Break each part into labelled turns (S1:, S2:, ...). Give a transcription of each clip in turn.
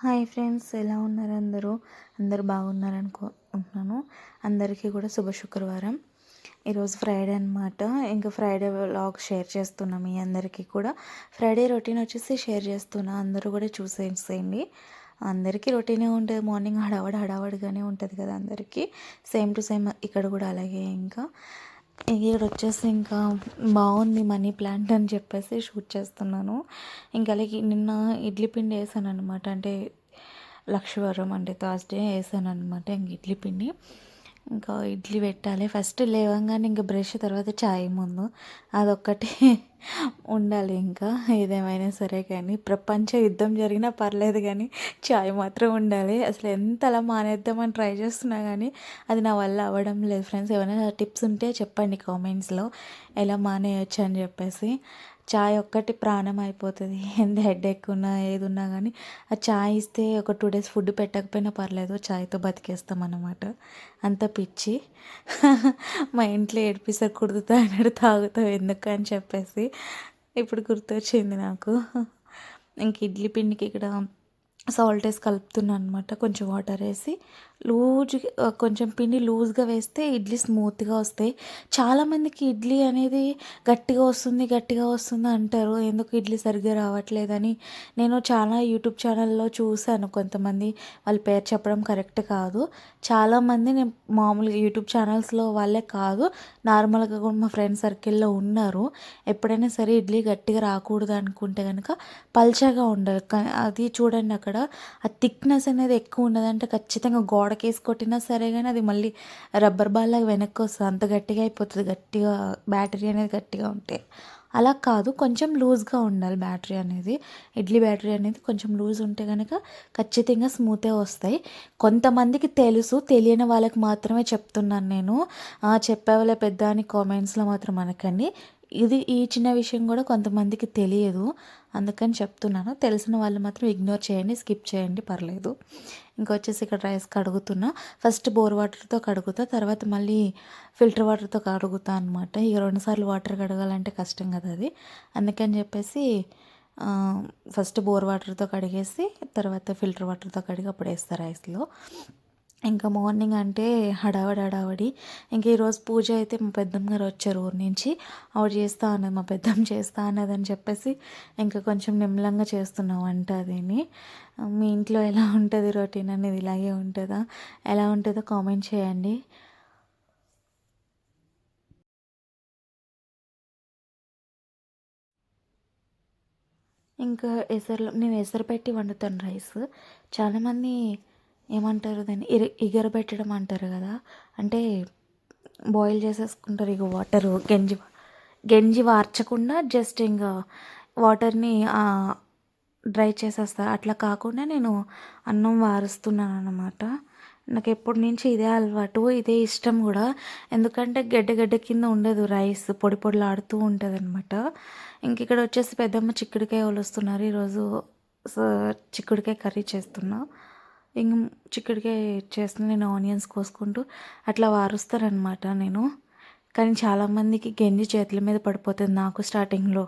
S1: Hi friends ఎలా ఉన్నారు అందరూ? అందరూ బాగున్నారు అనుకుంటున్నాను అందరికీ కూడా శుభ శుక్రవారం. ఈరోజు ఫ్రైడే అనమాట ఇంకా ఫ్రైడే వ్లాగ్ షేర్ చేస్తున్నాం మీ అందరికీ కూడా. ఫ్రైడే రొటీన్ వచ్చేసి షేర్ చేస్తున్నా. అందరూ కూడా చూసేసేయండి అందరికీ రొటీనే ఉంటుంది. మార్నింగ్ హడావడి హడావడిగానే ఉంటుంది కదా అందరికీ. సేమ్ టు సేమ్ ఇక్కడ కూడా అలాగే ఇంకా. ఇక్కడ వచ్చేసి ఇంకా బాగుంది మనీ ప్లాంట్ అని చెప్పేసి షూట్ చేస్తున్నాను. ఇంకా అలాగే నిన్న ఇడ్లీ పిండి వేసాను అనమాట అంటే లక్షవారం అంటే థర్స్డే వేసాను అనమాట ఇంక ఇడ్లీ పిండి. ఇంకా ఇడ్లీ పెట్టాలి. ఫస్ట్ లేవంగానే ఇంకా బ్రష్ తర్వాత చాయ్ ముందు. అదొక్కటి ఉండాలి ఇంకా. ఏదేమైనా సరే కానీ ప్రపంచ యుద్ధం జరిగినా పర్లేదు కానీ చాయ్ మాత్రం ఉండాలి. అసలు ఎంత అలా మానేద్దామని ట్రై చేస్తున్నా కానీ అది నా వల్ల అవ్వడం లేదు. ఫ్రెండ్స్ ఏమైనా టిప్స్ ఉంటే చెప్పండి కామెంట్స్లో. ఎలా మానేయచ్చు అని చెప్పేసి. చాయ్ ఒక్కటి ప్రాణం అయిపోతుంది. ఎంత హెడేక్ ఉన్నా ఏది ఉన్నా కానీ ఆ చాయ్ ఇస్తే ఒక టూ డేస్ ఫుడ్ పెట్టకపోయినా పర్లేదు చాయ్తో బతికేస్తాం అన్నమాట. అంత పిచ్చి. మా ఇంట్లో ఏడిపిస్తారు కుడుతా అన్నాడు తాగుతావు ఎందుకు అని చెప్పేసి ఇప్పుడు గుర్తొచ్చింది నాకు. ఇంక ఇడ్లీ పిండికి ఇక్కడ సాల్ట్ వేసి కలుపుతున్నాను అనమాట కొంచెం వాటర్ వేసి లూజ్గా కొంచెం పిండి లూజ్గా వేస్తే ఇడ్లీ స్మూత్గా వస్తాయి. చాలామందికి ఇడ్లీ అనేది గట్టిగా వస్తుంది గట్టిగా వస్తుంది అంటారు. ఎందుకు ఇడ్లీ సరిగ్గా రావట్లేదని నేను చాలా యూట్యూబ్ ఛానల్లో చూశాను కొంతమంది. వాళ్ళ పేరు చెప్పడం కరెక్ట్ కాదు. చాలామంది నేను మామూలుగా యూట్యూబ్ ఛానల్స్లో వాళ్ళే కాదు. నార్మల్గా కూడా మా ఫ్రెండ్ సర్కిల్లో ఉన్నారు. ఎప్పుడైనా సరే ఇడ్లీ గట్టిగా రాకూడదు అనుకుంటే కనుక పల్చగా ఉండాలి. అది చూడండి అక్కడ. ఆ థిక్నెస్ అనేది ఎక్కువ ఉన్నదంటే ఖచ్చితంగా గో గోడకేసి కొట్టినా సరే కానీ అది మళ్ళీ రబ్బర్ బాల్ లాగా వెనక్కి వస్తుంది. అంత గట్టిగా అయిపోతుంది. గట్టిగా బ్యాటరీ అనేది గట్టిగా ఉంటే. అలా కాదు. కొంచెం లూజ్గా ఉండాలి బ్యాటరీ అనేది. ఇడ్లీ బ్యాటరీ అనేది కొంచెం లూజ్ ఉంటే కనుక ఖచ్చితంగా స్మూతే వస్తాయి. కొంతమందికి తెలుసు. తెలియని వాళ్ళకి మాత్రమే చెప్తున్నాను నేను. చెప్పేవాళ్ళ పెద్ద అని కామెంట్స్లో మాత్రం అనకండి. ఇది ఈ చిన్న విషయం కూడా కొంతమందికి తెలియదు. అందుకని చెప్తున్నాను. తెలిసిన వాళ్ళు మాత్రం ఇగ్నోర్ చేయండి స్కిప్ చేయండి పర్లేదు. ఇంకొచ్చేసి ఇక్కడ రైస్ కడుగుతున్నా. ఫస్ట్ బోర్ వాటర్తో కడుగుతా తర్వాత మళ్ళీ ఫిల్టర్ వాటర్తో కడుగుతా అనమాట ఇక రెండుసార్లు వాటర్ కడగాలంటే కష్టం కదా అది. అందుకని చెప్పేసి ఫస్ట్ బోర్ వాటర్తో కడిగేసి తర్వాత ఫిల్టర్ వాటర్తో కడిగి అప్పుడు వేస్తా రైస్లో ఇంకా మార్నింగ్ అంటే హడావడి హడావడి. ఇంకా ఈరోజు పూజ అయితే మా పెద్దమ్మ గారు వచ్చారు ఊరి నుంచి. ఆవిడ చేస్తా అన్నది మా పెద్దమ్మ చేస్తా అన్నది అని చెప్పేసి ఇంకా కొంచెం నిమ్మలంగా చేస్తున్నాం వంట అదిని మీ ఇంట్లో ఎలా ఉంటుంది రొటీన్ అనేది ఇలాగే ఉంటుందా? ఎలా ఉంటుందో కామెంట్ చేయండి. ఇంకా ఎసర్లో నేను ఎసరు పెట్టి వండుతాను రైస్. చాలామంది ఏమంటారు దాన్ని? ఇర ఇగరబెట్టడం అంటారు కదా. అంటే బాయిల్ చేసేసుకుంటారు ఇక వాటరు గంజి గంజి వార్చకుండా జస్ట్ ఇంకా వాటర్ని డ్రై చేసేస్తా అట్లా కాకుండా నేను అన్నం వారుస్తున్నాను అనమాట నాకు ఎప్పటి నుంచి ఇదే అలవాటు ఇదే ఇష్టం కూడా. ఎందుకంటే గడ్డ గడ్డ కింద ఉండదు రైస్ పొడి పొడిలాడుతూ ఉంటుంది అనమాట ఇంక ఇక్కడ వచ్చేసి పెద్దమ్మ చిక్కుడుకాయ వలుస్తున్నారు ఈరోజు చిక్కుడుకాయ కర్రీ చేస్తున్నా. ఇంక చిక్కుడుకాయ చేస్తున్న నేను ఆనియన్స్ కోసుకుంటూ అట్లా వారుస్తారనమాట నేను. కానీ చాలామందికి గెంజి చేతుల మీద పడిపోతుంది నాకు స్టార్టింగ్లో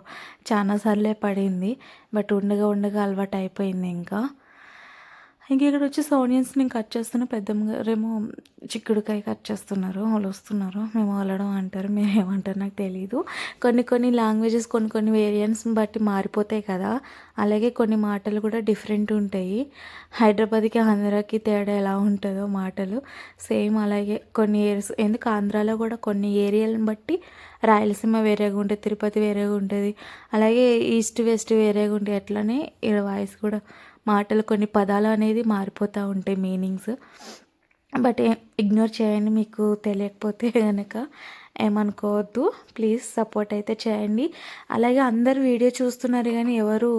S1: చాలాసార్లే పడింది బట్ ఉండగా ఉండగా అలవాటు అయిపోయింది ఇంకా. ఇంక ఇక్కడ వచ్చేసి ఆనియన్స్ నేను కట్ చేస్తున్నా పెద్దమ్మ గారేమో చిక్కుడుకాయ కట్ చేస్తున్నారు వాళ్ళు వస్తున్నారు. మేము అలడం అంటారు మేము ఏమంటారు నాకు తెలియదు కొన్ని కొన్ని లాంగ్వేజెస్ కొన్ని కొన్ని వేరియంట్స్ని బట్టి మారిపోతాయి కదా. అలాగే కొన్ని మాటలు కూడా డిఫరెంట్ ఉంటాయి. హైదరాబాద్కి ఆంధ్రాకి తేడా ఎలా ఉంటుందో మాటలు. సేమ్ అలాగే కొన్ని ఏరియాస్ ఎందుకు ఆంధ్రాలో కూడా కొన్ని ఏరియాలను బట్టి రాయలసీమ వేరేగా ఉంటుంది తిరుపతి వేరేగా ఉంటుంది. అలాగే ఈస్ట్ వెస్ట్ వేరేగా ఉంటాయి అట్లనే ఇక్కడ వాయిస్ కూడా మాటలు కొన్ని పదాలు అనేది మారిపోతూ ఉంటాయి మీనింగ్స్ బట్ ఇగ్నోర్ చేయండి మీకు తెలియకపోతే కనుక ఏమనుకోవద్దు. ప్లీజ్ సపోర్ట్ అయితే చేయండి. అలాగే అందరు వీడియో చూస్తున్నారు కానీ ఎవరు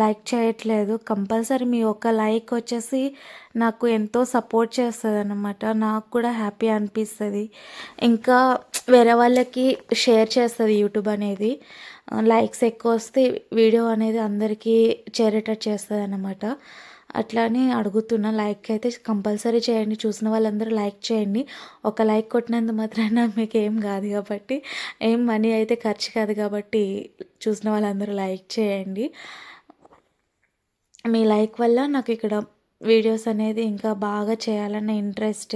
S1: లైక్ చేయట్లేదు. కంపల్సరీ మీ ఒక్క లైక్ వచ్చేసి నాకు ఎంతో సపోర్ట్ చేస్తుంది అనమాట నాకు కూడా హ్యాపీ అనిపిస్తుంది. ఇంకా వేరే వాళ్ళకి షేర్ చేస్తుంది యూట్యూబ్ అనేది. లైక్స్ ఎక్కువ వస్తే వీడియో అనేది అందరికీ చేరేటట్టు చేస్తుంది అన్నమాట అట్లానే అడుగుతున్నా లైక్ అయితే కంపల్సరీ చేయండి. చూసిన వాళ్ళందరూ లైక్ చేయండి. ఒక లైక్ కొట్టినందు మాత్రాన మీకు ఏం కాదు కాబట్టి ఏం మనీ అయితే ఖర్చు కాదు కాబట్టి చూసిన వాళ్ళందరూ లైక్ చేయండి. మీ లైక్ వల్ల నాకు ఇక్కడ వీడియోస్ అనేది ఇంకా బాగా చేయాలన్న ఇంట్రెస్ట్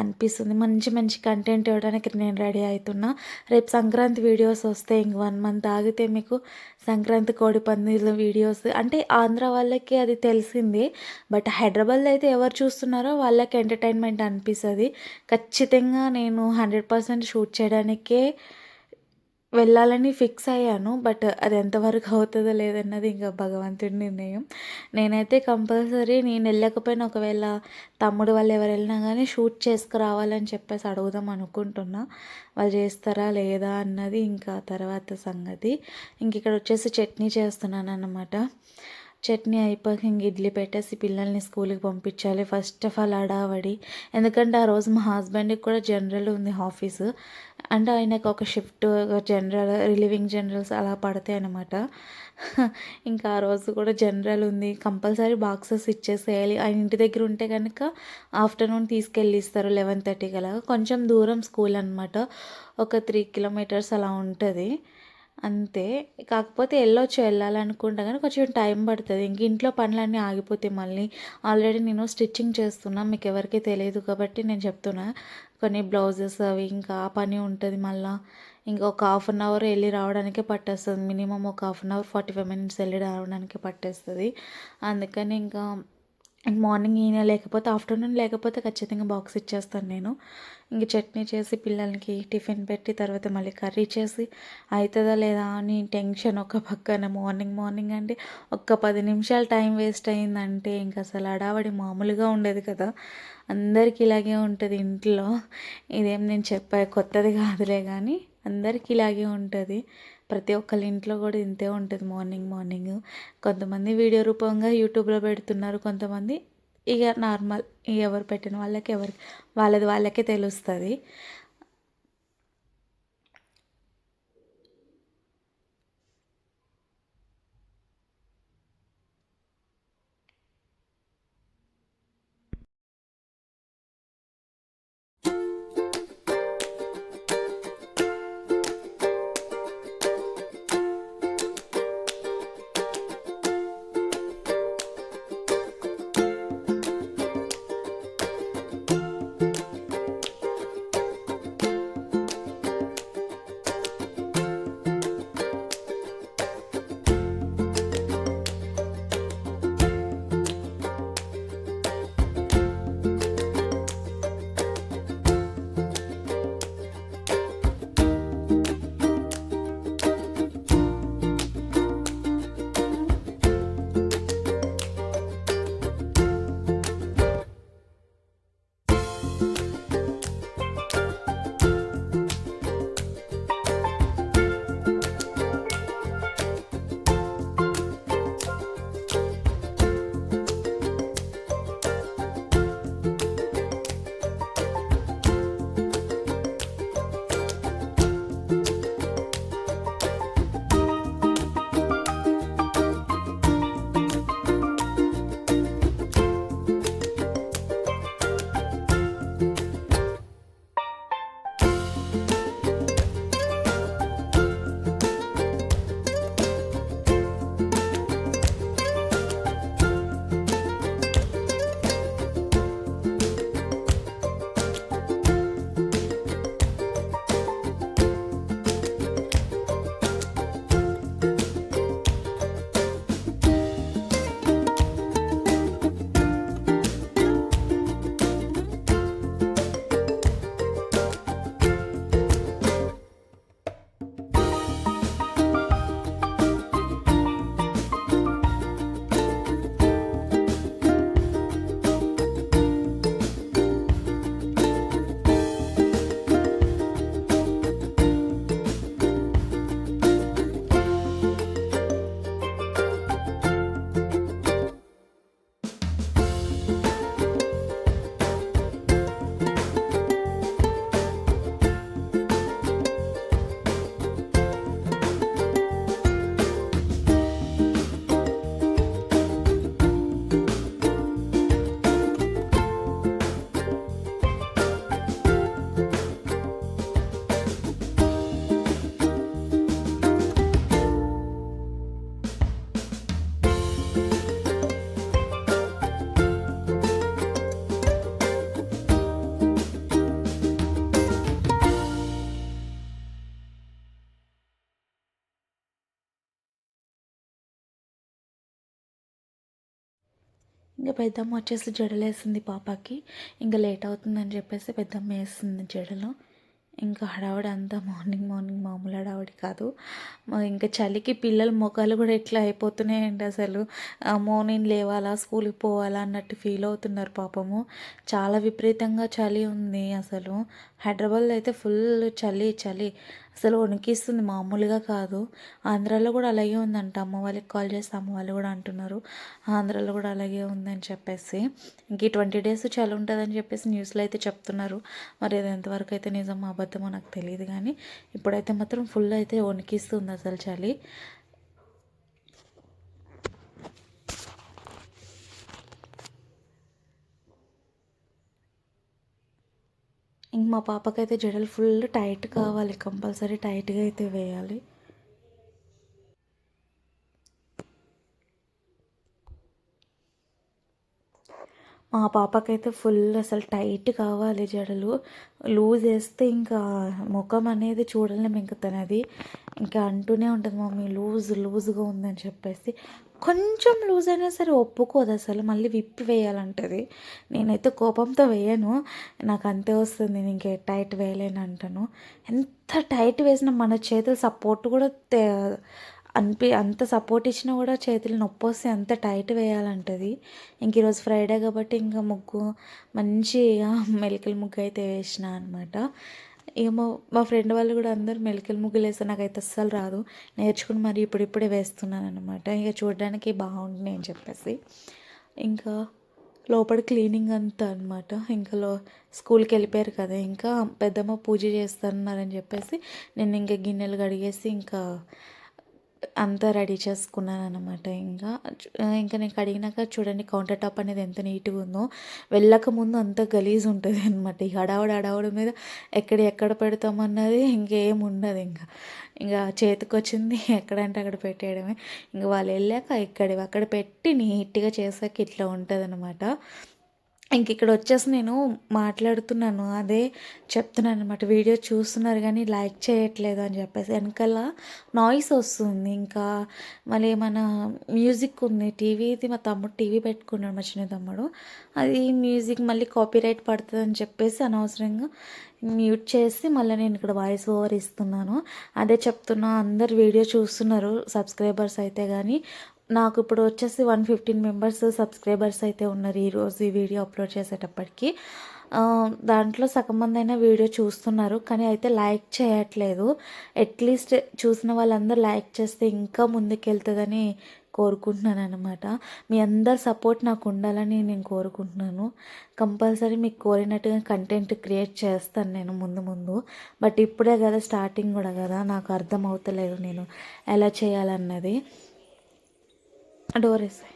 S1: అనిపిస్తుంది. మంచి మంచి కంటెంట్ ఇవ్వడానికి నేను రెడీ అవుతున్నా. రేపు సంక్రాంతి వీడియోస్ వస్తే ఇంక వన్ మంత్ ఆగితే మీకు సంక్రాంతి కోడి పందిళ్ళ వీడియోస్ అంటే ఆంధ్ర వాళ్ళకి అది తెలిసింది బట్ హైదరాబాద్లో అయితే ఎవరు చూస్తున్నారో వాళ్ళకి ఎంటర్టైన్మెంట్ అనిపిస్తుంది. ఖచ్చితంగా నేను హండ్రెడ్ పర్సెంట్ షూట్ చేయడానికే వెళ్ళాలని ఫిక్స్ అయ్యాను బట్ అది ఎంతవరకు అవుతుందో లేదన్నది ఇంకా భగవంతుడి నిర్ణయం. నేనైతే కంపల్సరీ నేను వెళ్ళకపోయినా ఒకవేళ తమ్ముడు వాళ్ళు ఎవరు వెళ్ళినా కానీ షూట్ చేసుకురావాలని చెప్పేసి అడుగుదాం అనుకుంటున్నా. వాళ్ళు చేస్తారా లేదా అన్నది ఇంకా తర్వాత సంగతి. ఇంక ఇక్కడ వచ్చేసి చట్నీ చేస్తున్నాను అన్నమాట చట్నీ అయిపోయాక ఇంక ఇడ్లీ పెట్టేసి పిల్లల్ని స్కూల్కి పంపించాలి. ఫస్ట్ ఆఫ్ ఆల్ అడావడి ఎందుకంటే ఆ రోజు మా హస్బెండ్కి కూడా జనరల్ ఉంది ఆఫీసు. అంటే ఆయనకు ఒక షిఫ్ట్ జనరల్ రిలీవింగ్ జనరల్స్ అలా పడతాయి అనమాట ఇంకా ఆ రోజు కూడా జనరల్ ఉంది. కంపల్సరీ బాక్సెస్ ఇచ్చేసేయాలి. ఆయన ఇంటి దగ్గర ఉంటే కనుక ఆఫ్టర్నూన్ తీసుకెళ్ళి ఇస్తారు లెవెన్ థర్టీకి అలా కొంచెం దూరం స్కూల్ అనమాట ఒక త్రీ కిలోమీటర్స్ అలా ఉంటుంది. అంతే. కాకపోతే వెళ్ళొచ్చు వెళ్ళాలనుకుంటా కానీ కొంచెం టైం పడుతుంది. ఇంక ఇంట్లో పనులన్నీ ఆగిపోతే మళ్ళీ ఆల్రెడీ నేను స్టిచ్చింగ్ చేస్తున్నా మీకు ఎవరికీ తెలియదు కాబట్టి నేను చెప్తున్నా. కొన్ని బ్లౌజెస్ అవి ఇంకా ఆ పని ఉంటుంది మళ్ళీ. ఇంకా ఒక హాఫ్ అన్ అవర్ వెళ్ళి రావడానికే పట్టేస్తుంది. మినిమం ఒక half an hour forty five minutes వెళ్ళి రావడానికి పట్టేస్తుంది. అందుకని ఇంకా మార్నింగ్ ఈయన లేకపోతే ఆఫ్టర్నూన్ లేకపోతే ఖచ్చితంగా బాక్స్ ఇచ్చేస్తాను నేను. ఇంక చట్నీ చేసి పిల్లలకి టిఫిన్ పెట్టి తర్వాత మళ్ళీ కర్రీ చేసి అవుతుందా లేదా అని టెన్షన్ ఒక పక్కన. మార్నింగ్ మార్నింగ్ అంటే ఒక్క పది నిమిషాలు టైం వేస్ట్ అయిందంటే ఇంక అసలు అడావడి మామూలుగా ఉండేది కదా. అందరికీ ఇలాగే ఉంటుంది ఇంట్లో. ఇదేం నేను చెప్పా కొత్తది కాదులే కానీ అందరికీ ఇలాగే ఉంటుంది. ప్రతి ఒక్కరి ఇంట్లో కూడా ఇంతే ఉంటుంది మార్నింగ్ మార్నింగ్. కొంతమంది వీడియో రూపంగా యూట్యూబ్లో పెడుతున్నారు కొంతమంది ఇక నార్మల్ ఎవరు పెట్టిన వాళ్ళకి ఎవరికి వాళ్ళది వాళ్ళకే తెలుస్తుంది. ఇంకా పెద్దమ్మ వచ్చేసి జడలేసింది పాపకి. ఇంకా లేట్ అవుతుందని చెప్పేసి పెద్దమ్మ వేస్తుంది జడలు. ఇంకా హడావిడి అంతా మార్నింగ్ మార్నింగ్ మామూలు హడావిడి కాదు. ఇంకా చలికి పిల్లల ముఖాలు కూడా ఎట్లా అయిపోతున్నాయండి అసలు. మార్నింగ్ లేవాలా స్కూల్కి పోవాలా అన్నట్టు ఫీల్ అవుతున్నారు పాపము. చాలా విపరీతంగా చలి ఉంది అసలు. హైదరాబాద్లో అయితే ఫుల్ చలి చలి. అసలు వణికిస్తుంది మామూలుగా కాదు. ఆంధ్రాలో కూడా అలాగే ఉందంట. అమ్మ వాళ్ళకి కాల్ చేస్తే అమ్మ వాళ్ళు కూడా అంటున్నారు. ఆంధ్రాలో కూడా అలాగే ఉందని చెప్పేసి. ఇంక ట్వంటీ డేస్ చలి ఉంటుందని చెప్పేసి న్యూస్లో అయితే చెప్తున్నారు. మరి అది ఎంతవరకు అయితే నిజమో అబద్ధమో నాకు తెలియదు కానీ ఇప్పుడైతే మాత్రం ఫుల్ అయితే వణికిస్తుంది అసలు చలి. ఇంక మా పాపకైతే జడలు ఫుల్ టైట్ కావాలి కంపల్సరీ టైట్గా అయితే వేయాలి. మా పాపకైతే ఫుల్ అసలు టైట్ కావాలి జడలు. లూజ్ వేస్తే ఇంకా ముఖం అనేది చూడలేము ఇంకా తనది. ఇంకా అంటూనే ఉంటుంది మమ్మీ లూజ్ లూజ్గా ఉందని చెప్పేసి. కొంచెం లూజ్ అయినా సరే ఒప్పుకోదు అసలు మళ్ళీ విప్పి వేయాలంటది. నేనైతే కోపంతో వేయను. నాకు అంతే వస్తుంది నేను ఇంకే టైట్ వేయలేను అంటాను. ఎంత టైట్ వేసినా మన చేతులు సపోర్ట్ కూడా అనిపి అంత సపోర్ట్ ఇచ్చినా కూడా చేతులు నొప్పి వస్తే అంత టైట్ వేయాలంటది. ఇంక ఈరోజు ఫ్రైడే కాబట్టి ఇంకా ముగ్గు మంచిగా మెలికల ముగ్గు అయితే వేసిన అనమాట ఇక మా మా ఫ్రెండ్ వాళ్ళు కూడా అందరూ మెలికల ముగ్గులు వేస్తే నాకైతే అస్సలు రాదు. నేర్చుకుని మరి ఇప్పుడిప్పుడే వేస్తున్నాను అనమాట ఇక చూడడానికి బాగుంటుంది అని చెప్పేసి. ఇంకా లోపల క్లీనింగ్ అంతా అనమాట ఇంకా లో స్కూల్కి వెళ్ళిపోయారు కదా ఇంకా పెద్దమ్మ పూజ చేస్తున్నారని చెప్పేసి నేను ఇంకా గిన్నెలు కడిగేసి ఇంకా అంతా రెడీ చేసుకున్నాను అనమాట ఇంకా ఇంకా నేను కడిగినాక చూడండి కౌంటర్ టాప్ అనేది ఎంత నీట్గా ఉందో. వెళ్ళక ముందు అంత గలీజ్ ఉంటుంది అనమాట ఈ హడావుడి హడావుడి మీద ఎక్కడ ఎక్కడ పెడతామన్నది ఇంకేం ఉండదు ఇంకా. ఇంకా చేతికి వచ్చింది ఎక్కడంటే అక్కడ పెట్టేయడమే. ఇంకా వాళ్ళు వెళ్ళాక ఇక్కడి అక్కడ పెట్టి నీట్గా చేసాక ఇట్లా ఉంటుంది అనమాట ఇంక ఇక్కడ వచ్చేసి నేను మాట్లాడుతున్నాను. అదే చెప్తున్నాను అనమాట వీడియో చూస్తున్నారు కానీ లైక్ చేయట్లేదు అని చెప్పేసి. వెనకాల నాయిస్ వస్తుంది. ఇంకా మళ్ళీ మన మ్యూజిక్ ఉంది. టీవీది మా తమ్ముడు టీవీ పెట్టుకున్నాడు మా చిన్న తమ్ముడు. అది మ్యూజిక్ మళ్ళీ కాపీరైట్ పడుతుంది అని చెప్పేసి అనవసరంగా మ్యూట్ చేసి మళ్ళీ నేను ఇక్కడ వాయిస్ ఓవర్ ఇస్తున్నాను. అదే చెప్తున్నా అందరు వీడియో చూస్తున్నారు సబ్స్క్రైబర్స్ అయితే కానీ నాకు ఇప్పుడు వచ్చేసి వన్ ఫిఫ్టీన్ మెంబర్స్ సబ్స్క్రైబర్స్ అయితే ఉన్నారు ఈరోజు ఈ వీడియో అప్లోడ్ చేసేటప్పటికి. దాంట్లో సగం మంది అయినా వీడియో చూస్తున్నారు కానీ అయితే లైక్ చేయట్లేదు. అట్లీస్ట్ చూసిన వాళ్ళందరూ లైక్ చేస్తే ఇంకా ముందుకెళ్తుందని కోరుకుంటున్నాను అనమాట మీ అందరు సపోర్ట్ నాకు ఉండాలని నేను కోరుకుంటున్నాను. కంపల్సరీ మీకు కోరినట్టుగా కంటెంట్ క్రియేట్ చేస్తాను నేను ముందు ముందు. బట్ ఇప్పుడే కదా స్టార్టింగ్ కూడా కదా నాకు అర్థం అవుతలేదు నేను ఎలా చేయాలన్నది. డోర్ వేసాయి.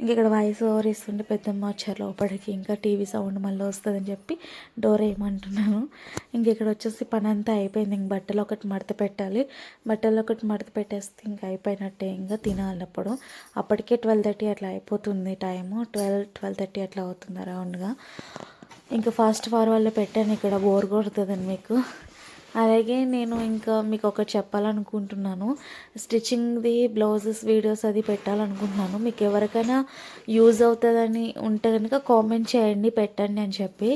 S1: ఇంక ఇక్కడ వాయిస్ ఓవర్ ఇస్తుంటే పెద్దమ్మ వచ్చారు లోపలికి. ఇంకా టీవీ సౌండ్ మళ్ళీ వస్తుందని చెప్పి డోర్ వేయమంటున్నాను. ఇంక ఇక్కడ వచ్చేసి పని అంతా అయిపోయింది. ఇంక బట్టలు ఒకటి మడత పెట్టాలి. బట్టలు ఒకటి మడత పెట్టేస్తే ఇంకా అయిపోయినట్టే ఇంకా తినాలి అప్పుడు. అప్పటికే ట్వెల్వ్ థర్టీ అట్లా అయిపోతుంది టైము. ట్వెల్వ్ ట్వెల్వ్ థర్టీ అట్లా అవుతుంది అరౌండ్గా. ఇంకా ఫాస్ట్ ఫార్వర్డ్లో పెట్టాను. ఇక్కడ బోర్ కొడుతుందని మీకు. అలాగే నేను ఇంకా మీకు ఒకటి చెప్పాలనుకుంటున్నాను. స్టిచ్చింగ్ది బ్లౌజెస్ వీడియోస్ అది పెట్టాలనుకుంటున్నాను. మీకు ఎవరికైనా యూజ్ అవుతుందని ఉంటే కనుక కామెంట్ చేయండి పెట్టండి అని చెప్పి.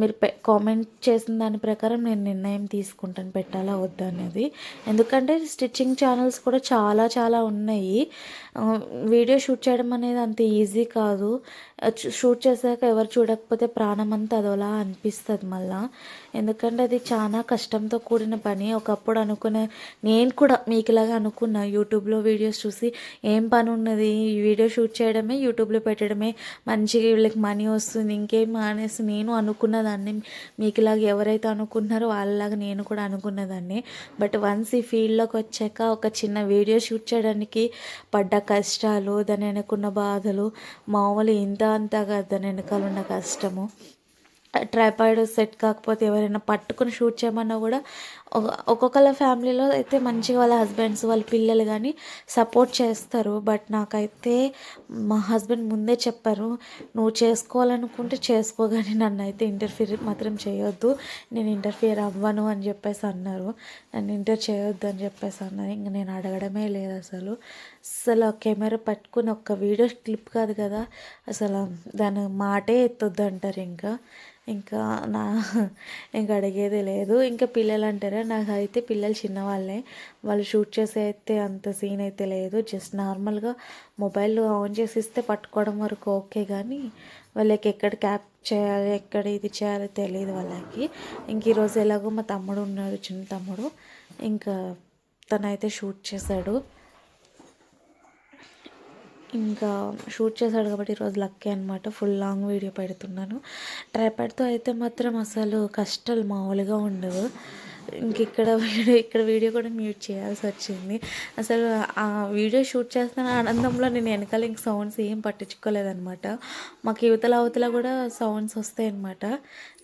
S1: మీరు కామెంట్ చేసిన దాని ప్రకారం నేను నిర్ణయం తీసుకుంటాను పెట్టాలా వద్దా అనేది. ఎందుకంటే స్టిచ్చింగ్ ఛానల్స్ కూడా చాలా చాలా ఉన్నాయి. వీడియో షూట్ చేయడం అనేది అంత ఈజీ కాదు. షూట్ చేశాక ఎవరు చూడకపోతే ప్రాణం అంతా అదోలా అనిపిస్తుంది మళ్ళీ. ఎందుకంటే అది చాలా కష్టంతో కూడిన పని. ఒకప్పుడు అనుకునే నేను కూడా మీకులాగా అనుకున్నా యూట్యూబ్లో వీడియోస్ చూసి ఏం పని ఉన్నది వీడియో షూట్ చేయడమే యూట్యూబ్లో పెట్టడమే. మంచిగా వీళ్ళకి మనీ వస్తుంది ఇంకేం మానేసి నేను అనుకున్నదాన్ని మీకులాగా ఎవరైతే అనుకున్నారో వాళ్ళలాగా నేను కూడా అనుకున్నదాన్ని. బట్ వన్స్ ఈ ఫీల్డ్లోకి వచ్చాక ఒక చిన్న వీడియో షూట్ చేయడానికి పడ్డ కష్టాలు దాని వెనకున్న బాధలు మామూలు ఇంత అంతా కాదు దాని వెనకాల ఉన్న కష్టము. ట్రైపాయిడ్ సెట్ కాకపోతే ఎవరైనా పట్టుకొని షూట్ చేయమన్నా కూడా ఒక్కొక్కళ్ళ ఫ్యామిలీలో అయితే మంచిగా వాళ్ళ హస్బెండ్స్ వాళ్ళ పిల్లలు కానీ సపోర్ట్ చేస్తారు. బట్ నాకైతే మా హస్బెండ్ ముందే చెప్పారు నువ్వు చేసుకోవాలనుకుంటే చేసుకో కానీ నన్ను అయితే ఇంటర్ఫియర్ మాత్రం చేయొద్దు. నేను ఇంటర్ఫియర్ అవ్వను అని చెప్పేసి అన్నారు. నన్ను ఇంటర్ చేయొద్దు అని చెప్పేసి అన్నారు. ఇంక నేను అడగడమే లేదు అసలు. అసలు ఆ కెమెరా పట్టుకుని ఒక్క వీడియో క్లిప్ కాదు కదా అసలు దాని మాటే ఎత్తొద్దు అంటారు ఇంకా. ఇంకా నా ఇంకా అడిగేది లేదు. ఇంకా పిల్లలు అంటారా నాకు అయితే పిల్లలు చిన్నవాళ్ళే. వాళ్ళు షూట్ చేసే అయితే అంత సీన్ అయితే లేదు. జస్ట్ నార్మల్గా మొబైల్ ఆన్ చేసి ఇస్తే పట్టుకోవడం వరకు ఓకే కానీ వాళ్ళకి ఎక్కడ క్యాప్ చేయాలి ఎక్కడ ఇది చేయాలో తెలియదు వాళ్ళకి. ఇంక ఈరోజు ఎలాగో మా తమ్ముడు ఉన్నాడు చిన్న తమ్ముడు. ఇంకా తనైతే షూట్ చేశాడు. ఇంకా షూట్ చేశాడు కాబట్టి ఈరోజు లక్కీ అనమాట ఫుల్ లాంగ్ వీడియో పెడుతున్నాను. ట్రైపాడ్తో అయితే మాత్రం అసలు కష్టాలు మామూలుగా ఉండవు. ఇంక ఇక్కడ వీడియో ఇక్కడ వీడియో కూడా మ్యూట్ చేయాల్సి వచ్చింది. అసలు ఆ వీడియో షూట్ చేస్తున్న ఆనందంలో నేను వెనకాల ఇంక సౌండ్స్ ఏం పట్టించుకోలేదనమాట మాకు యువతల అవతల కూడా సౌండ్స్ వస్తాయి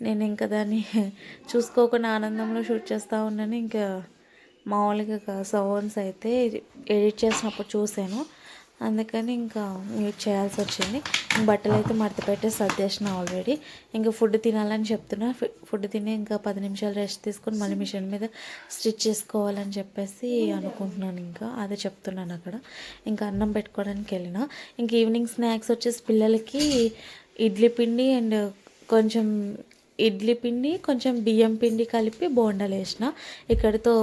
S1: నేను ఇంకా దాన్ని చూసుకోకుండా ఆనందంలో షూట్ చేస్తూ ఉన్నాను. ఇంకా మామూలుగా సౌండ్స్ అయితే ఎడిట్ చేసినప్పుడు చూశాను అందుకని ఇంకా మ్యూట్ చేయాల్సి వచ్చింది. బట్టలు అయితే మడత పెట్టి సర్దేసిన ఆల్రెడీ ఇంకా ఫుడ్ తినాలని చెప్తున్నా. ఫుడ్ తిని ఇంకా పది నిమిషాలు రెస్ట్ తీసుకొని మళ్ళీ మిషన్ మీద స్టిచ్ చేసుకోవాలని చెప్పేసి అనుకుంటున్నాను ఇంకా. అదే చెప్తున్నాను అక్కడ. ఇంకా అన్నం పెట్టుకోవడానికి వెళ్ళిన. ఇంకా ఈవినింగ్ స్నాక్స్ వచ్చేసి పిల్లలకి ఇడ్లీ పిండి అండ్ కొంచెం ఇడ్లీ పిండి కొంచెం బియ్యం పిండి కలిపి బోండాలు వేసిన. ఇక్కడితో